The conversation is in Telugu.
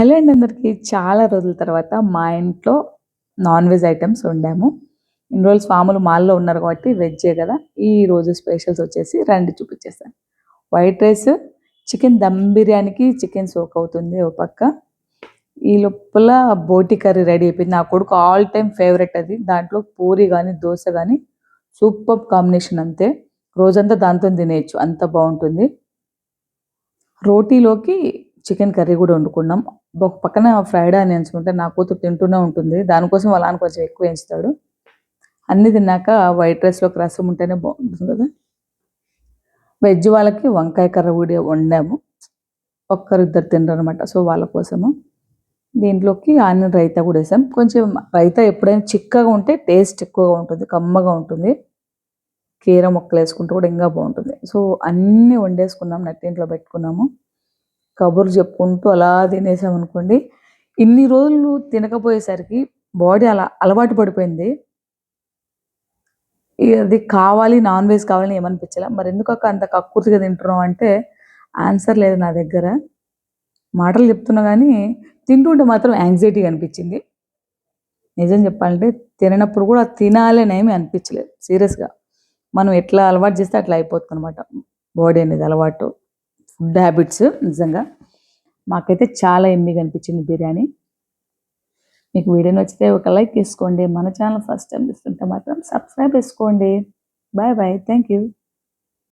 హలో అండి అందరికీ. చాలా రోజుల తర్వాత మా ఇంట్లో నాన్ వెజ్ ఐటమ్స్ వండాము. ఇన్ని రోజులు స్వాములు మాల్లో ఉన్నారు కాబట్టి వెజ్జే కదా. ఈ రోజు స్పెషల్స్ వచ్చేసి రెండు చూపించేస్తాను వైట్ రైస్ చికెన్ దమ్ బిర్యానీకి చికెన్ సోక్ అవుతుంది ఓ పక్క. ఈ లోపల బోటి కర్రీ రెడీ అయిపోయింది. నా కొడుకు ఆల్ టైమ్ ఫేవరెట్ అది. దాంట్లో పూరి కానీ దోశ కానీ సూపర్ కాంబినేషన్ అంతే. రోజంతా దాంతో తినేయచ్చు. అంత బాగుంటుంది. రోటీలోకి చికెన్ కర్రీ కూడా వండుకున్నాం. ఒక పక్కన ఫ్రైడ్ ఆనియన్స్ ఉంటే నా కూతురు తింటూనే ఉంటుంది. దానికోసం వాళ్ళ కొంచెం ఎక్కువ వేయించుతాడు. అన్ని తిన్నాక వైట్ రైస్లోకి రసం ఉంటేనే బాగుంటుంది కదా. వెజ్ వాళ్ళకి వంకాయ కర్ర కూడా వండాము. ఒక్కరిద్దరు తినరు అనమాట సో వాళ్ళ కోసము. దీంట్లోకి ఆనియన్ రైతా కూడా వేసాం. కొంచెం రైతా ఎప్పుడైనా చిక్కగా ఉంటే టేస్ట్ ఎక్కువగా ఉంటుంది. కమ్మగా ఉంటుంది. కీర మొక్కలు వేసుకుంటే కూడా ఇంకా బాగుంటుంది. సో అన్నీ వండేసుకున్నాం. నట్టింట్లో పెట్టుకున్నాము. కబుర్లు చెప్పుకుంటూ అలా తినేసాం అనుకోండి. ఇన్ని రోజులు తినకపోయేసరికి బాడీ అలా అలవాటు పడిపోయింది. అది కావాలి నాన్ వెజ్ కావాలని ఏమనిపించలే. మరి ఎందుకు అక్క అంత కక్కుర్తిగా తింటున్నాం అంటే ఆన్సర్ లేదు నా దగ్గర. మాటలు చెప్తున్నా కానీ తింటుంటే మాత్రం యాంగ్జైటీ అనిపించింది. నిజం చెప్పాలంటే తిననప్పుడు కూడా తినాలని అనిపించలేదు. సీరియస్గా మనం ఎట్లా అలవాటు చేస్తే అట్లా అయిపోతుంది అనమాట బాడీ అనేది అలవాటు. ఫుడ్ హ్యాబిట్స్ నిజంగా. మాకైతే చాలా ఎమ్మిగా అనిపించింది బిర్యానీ. మీకు వీడియో నచ్చితే ఒక లైక్ చేసుకోండి. మన ఛానల్ ఫస్ట్ టైం చూస్తుంటే మాత్రం సబ్స్క్రైబ్ చేసుకోండి. Bye bye. Thank you